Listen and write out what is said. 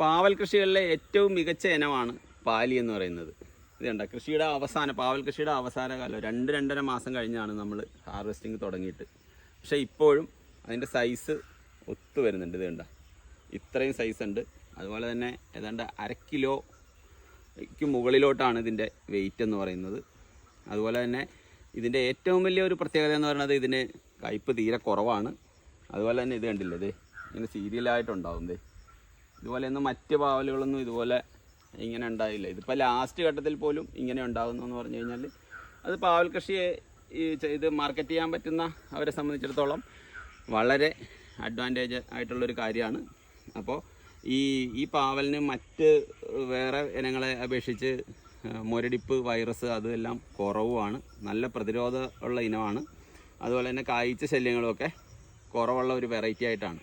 പാവൽ കൃഷികളിലെ ഏറ്റവും മികച്ച ഇനമാണ് പാലി എന്ന് പറയുന്നത്. ഇത് കണ്ട? കൃഷിയുടെ അവസാന പാവൽ കൃഷിയുടെ അവസാന കാലം രണ്ട് രണ്ടര മാസം കഴിഞ്ഞാണ് നമ്മൾ ഹാർവെസ്റ്റിംഗ് തുടങ്ങിയിട്ട്. പക്ഷേ ഇപ്പോഴും അതിന്റെ സൈസ് ഒത്തു വരുന്നുണ്ട്. ഇത് കണ്ട? ഇത്രയും സൈസ് ഉണ്ട്. അതുപോലെ തന്നെ ഏതാണ്ട് അര കിലോയ്ക്ക് മുകളിലോട്ടാണ് ഇതിന്റെ വെയിറ്റ് എന്ന് പറയുന്നത്. അതുപോലെ തന്നെ ഇതിന്റെ ഏറ്റവും വലിയ ഒരു പ്രത്യേകത എന്ന് പറയുന്നത് ഇതിന് കയ്പ് തീരെ കുറവാണ്. അതുപോലെ തന്നെ ഇത് കണ്ടില്ലേ? ഇത് ഇങ്ങനെ സീരിയലായിട്ടുണ്ടാവും ദേ ഇതുപോലെ ഒന്നും മറ്റ് പാവലുകളൊന്നും ഇതുപോലെ ഇങ്ങനെ ഉണ്ടായില്ല. ഇതിപ്പോൾ ലാസ്റ്റ് ഘട്ടത്തിൽ പോലും ഇങ്ങനെ ഉണ്ടാകുന്നു എന്ന് പറഞ്ഞു കഴിഞ്ഞാൽ അത് പാവൽ കൃഷിയെ ഈ ചെയ്ത് മാർക്കറ്റ് ചെയ്യാൻ പറ്റുന്ന അവരെ സംബന്ധിച്ചിടത്തോളം വളരെ അഡ്വാന്റേജ് ആയിട്ടുള്ളൊരു കാര്യമാണ്. അപ്പോൾ ഈ ഈ പാവലിന് മറ്റ് വേറെ ഇനങ്ങളെ അപേക്ഷിച്ച് മുരടിപ്പ് വൈറസ് അതെല്ലാം കുറവുമാണ്. നല്ല പ്രതിരോധമുള്ള ഇനമാണ്. അതുപോലെ തന്നെ കായ്ച്ച ശല്യങ്ങളുമൊക്കെ കുറവുള്ള ഒരു വെറൈറ്റി ആയിട്ടാണ്.